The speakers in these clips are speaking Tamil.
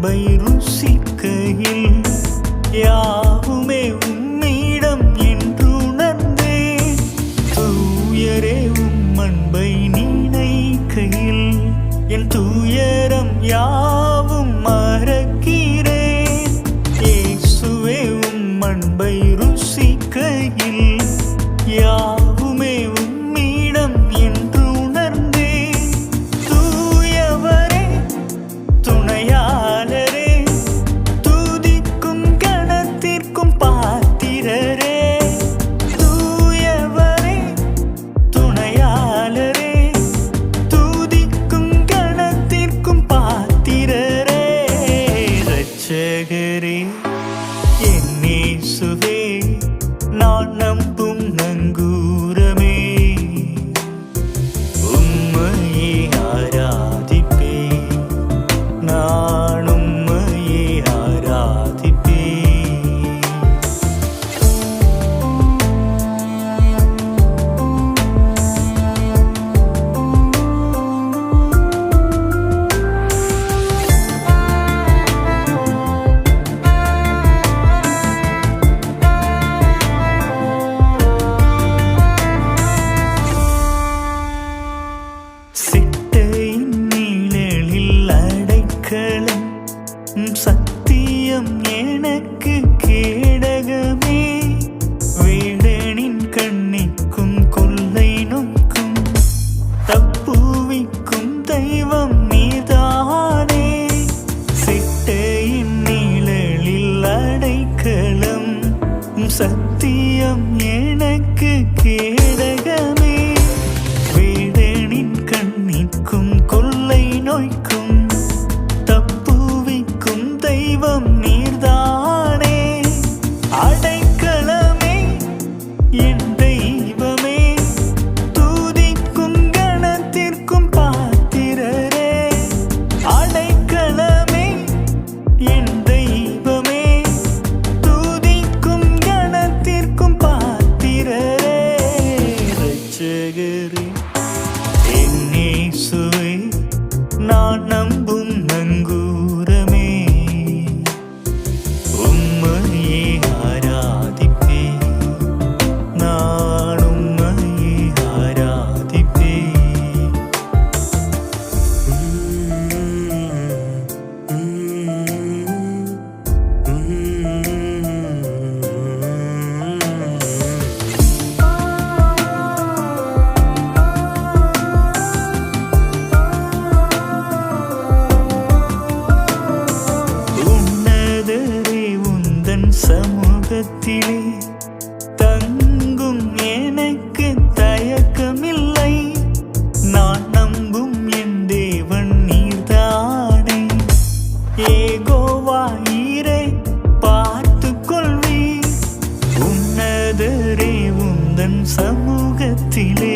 அன்பை ருசிக்கையில் யாவுமே உம்மிடம் என்றுணர்ந்தேன் தூயரே உம் அன்பை நினைக்கையில் என் தூயரம் யார்? சத்தியம் எனக்கு கே தருகிறேன் என்னே சுவை മനസ്സിലെ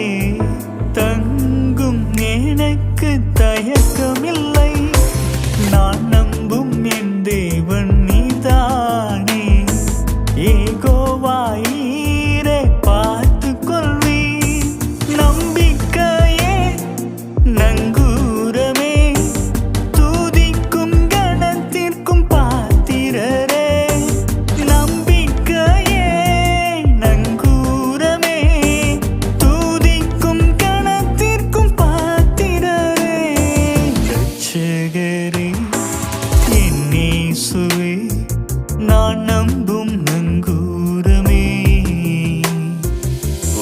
நான் நம்பும் நங்கூரமே.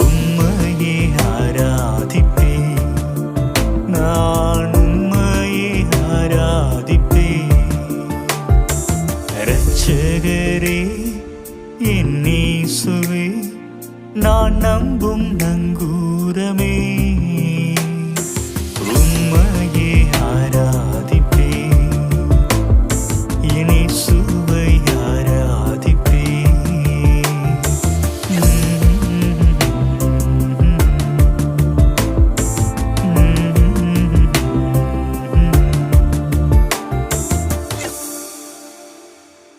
உம்மையே ஆராதிப்பே நான் உம்மையே ஆராதிப்பே ரட்சகரே என்னே சுவே நான்